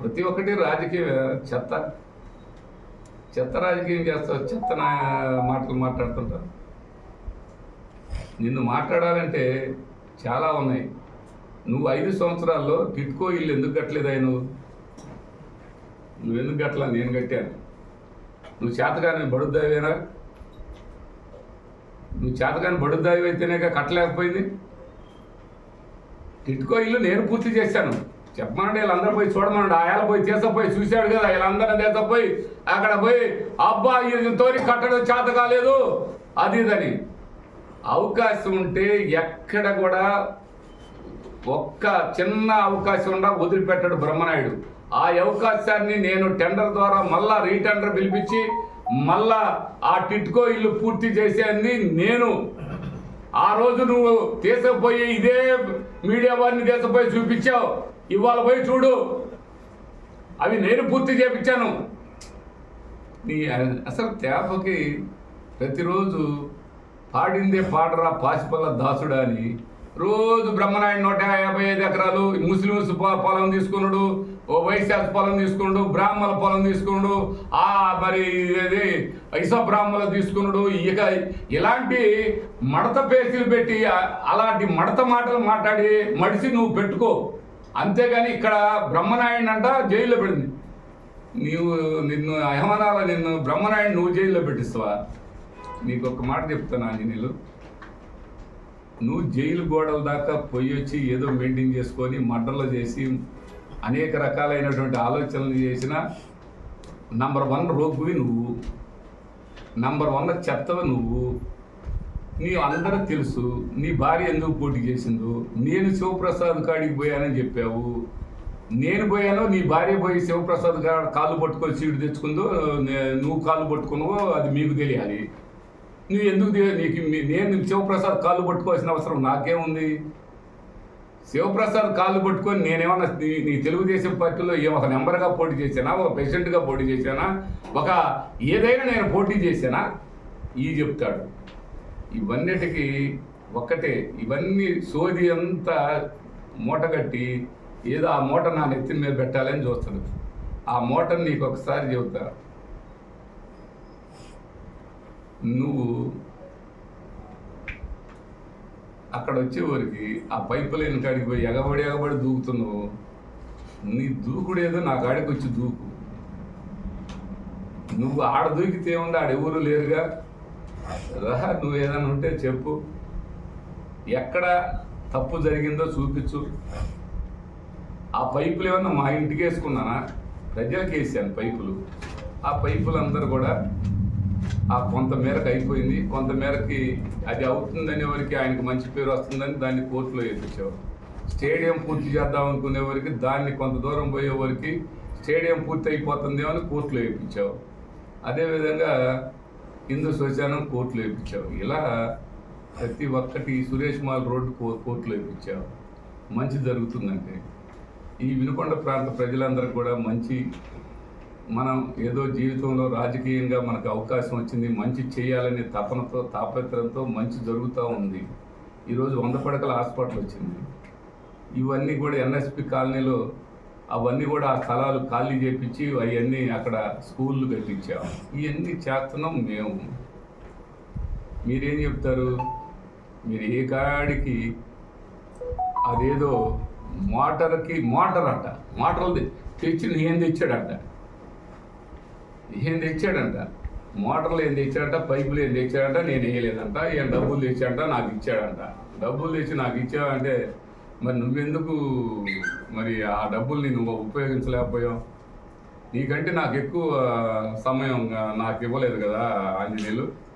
ప్రతి ఒక్కటి రాజకీయ చెత్త. చెత్త రాజకీయం చేస్తావు చెత్త నా మాటలు మాట్లాడుతుంటారు. నిన్ను మాట్లాడాలంటే చాలా ఉన్నాయి. నువ్వు ఐదు సంవత్సరాల్లో టిట్కో ఇల్లు ఎందుకు కట్టలేదా నువ్వు నువ్వు ఎందుకు కట్టలా? నేను కట్టాను. నువ్వు చేతగాని బడుద్దావేనా? నువ్వు చేతగాని బడుద్దావి అయితేనేగా కట్టలేకపోయింది? టిట్కో ఇల్లు నేను పూర్తి చేశాను. చెప్పమనండి వీళ్ళందరూ పోయి చూడమనండి. ఆయాల పోయి తీసపోయి చూశాడు కదా వీళ్ళందరూ తీసపోయి అక్కడ పోయి అబ్బా ఇది తోని కట్టడం చేత కాలేదు. అది ఇదని. అవకాశం ఉంటే ఎక్కడ కూడా ఒక్క చిన్న అవకాశం ఉండా వదిలిపెట్టాడు బ్రహ్మనాయుడు. ఆ అవకాశాన్ని నేను టెండర్ ద్వారా మళ్ళా రీటెండర్ పిలిపించి మళ్ళా ఆ టిట్కో ఇల్లు పూర్తి చేసేది నేను ఆ రోజు నువ్వు తీసుకుపోయి ఇదే మీడియా వారిని తీసుకుపోయి చూపించావు. ఇవాళ పోయి చూడు. అవి నేను పూర్తి చేపించాను నీ అసలు తేపకి ప్రతిరోజు పాడిందే పాడరా పాసిపల్ల దాసుడా అని రోజు బ్రహ్మనాయుడు నూట యాభై ఐదు ఎకరాలు ముస్లిమ్స్ పొలం తీసుకున్నాడు ఓ వైశాఖ పొలం తీసుకున్నాడు బ్రాహ్మణ పొలం తీసుకున్నాడు ఆ మరి ఇది ఐస బ్రాహ్మణులు తీసుకున్నాడు. ఇక ఇలాంటి మడత పేసీలు పెట్టి అలాంటి మడత మాటలు మాట్లాడి మడిసి నువ్వు పెట్టుకో. అంతేగాని ఇక్కడ బ్రహ్మనాయుడు అంట జైల్లో పెడింది. నీవు నిన్ను అహమనాల నిన్ను బ్రహ్మనాయుడు నువ్వు జైల్లో పెట్టిస్తావా? నీకు ఒక మాట చెప్తాను ఆంజనేయులు నువ్వు జైలు గోడల దాకా పోయి వచ్చి ఏదో మెయింటైన్ చేసుకొని మర్డర్లు చేసి అనేక రకాలైనటువంటి ఆలోచనలు చేసిన నంబర్ వన్ రోగువి నువ్వు నంబర్ వన్ చెత్తవి నువ్వు నీ అందరూ తెలుసు నీ భార్య ఎందుకు పోటీ చేసిందో నేను శివప్రసాద్ కాడికి పోయానని చెప్పావు నేను పోయాను నీ భార్య పోయి శివప్రసాద్ గా- కాళ్ళు పట్టుకొని సీటు తెచ్చుకుందో నువ్వు కాళ్ళు పట్టుకున్నావో అది మీకు తెలియాలి. నువ్వు ఎందుకు నీకు మీ- నేను శివప్రసాద్ కాళ్ళు పట్టుకోవాల్సిన అవసరం నాకేముంది? శివప్రసాద్ కాళ్ళు పట్టుకొని నేనేమన్నా నీ నీ తెలుగుదేశం పార్టీలో ఏ ఒక నెంబర్గా పోటీ చేశానా? ఒక ప్రెసిడెంట్గా పోటీ చేశానా? ఒక ఏదైనా నేను పోటీ చేశానా? ఈ చెప్తాడు. ఇవన్నిటికీ ఒక్కటే ఇవన్నీ సోది అంతా మూటగట్టి ఏదో ఆ మూట నా నెత్తిన మీద పెట్టాలని చూస్తున్నాడు. ఆ మూటను నీకు ఒకసారి చెబుతా. నువ్వు అక్కడ వచ్చేవారికి ఆ పైపు లేని కాడికి పోయి ఎగబడి ఎగబడి దూకుతున్నావు. నీ దూకుడేదో నా కాడికి వచ్చి దూకు. నువ్వు ఆడ దూకితే ఏముంది? ఆడ ఎవరు లేరుగా. రహ నువ్వు ఏదైనా ఉంటే చెప్పు. ఎక్కడ తప్పు జరిగిందో చూపించు. ఆ పైపులు ఏమన్నా మా ఇంటికి వేసుకున్నానా? ప్రజలకు వేసాను పైపులు. ఆ పైపులు అందరూ కూడా ఆ కొంత మేరకు అయిపోయింది. కొంత మేరకి అది అవుతుందనే వరకు ఆయనకు మంచి పేరు వస్తుందని దాన్ని కోర్టులో వేయించావు స్టేడియం పూర్తి చేద్దాం అనుకునే వరకు దాన్ని కొంత దూరం పోయే వరకు స్టేడియం పూర్తి అయిపోతుందేమో అని కోర్టులో వేయించావు అదేవిధంగా హిందూ శ్మశానం కోర్టులో వేయించావు ఇలా ప్రతి ఒక్కటి సురేష్ మాల్ రోడ్డు కో కోర్టులో వేయించావు మంచి జరుగుతుందంటే. ఈ వినుకొండ ప్రాంత ప్రజలందరికీ కూడా మంచి మనం ఏదో జీవితంలో రాజకీయంగా మనకు అవకాశం వచ్చింది మంచి చేయాలనే తపనతో తాపత్రంతో మంచి జరుగుతూ ఉంది. ఈరోజు వంద పడకల హాస్పిటల్ వచ్చింది. ఇవన్నీ కూడా ఎన్ఎస్పి కాలనీలో అవన్నీ కూడా ఆ స్థలాలు ఖాళీ చేపించి అవన్నీ అక్కడ స్కూళ్ళు కట్టించాము ఇవన్నీ చేస్తున్నాం మేము. మీరేం చెప్తారు? మీరు ఏ కాడికి అదేదో మోటార్కి మోటార్ అంట. మోటార్లు తెచ్చి నేను తెచ్చాడంట. ఏం తెచ్చాడంట? మోటార్లు ఏం తెచ్చాడంట? పైపులు ఏం తెచ్చాడంట? నేను వేయలేదంట. ఏం డబ్బులు తెచ్చాడంట? నాకు ఇచ్చాడంట. డబ్బులు తెచ్చి నాకు ఇచ్చావంటే మరి నువ్వెందుకు మరి ఆ డబ్బుల్ని నువ్వు ఉపయోగించలేకపోయావు? నీకంటే నాకు ఎక్కువ సమయం నాకు ఇవ్వలేదు కదా ఆంజనేయులు.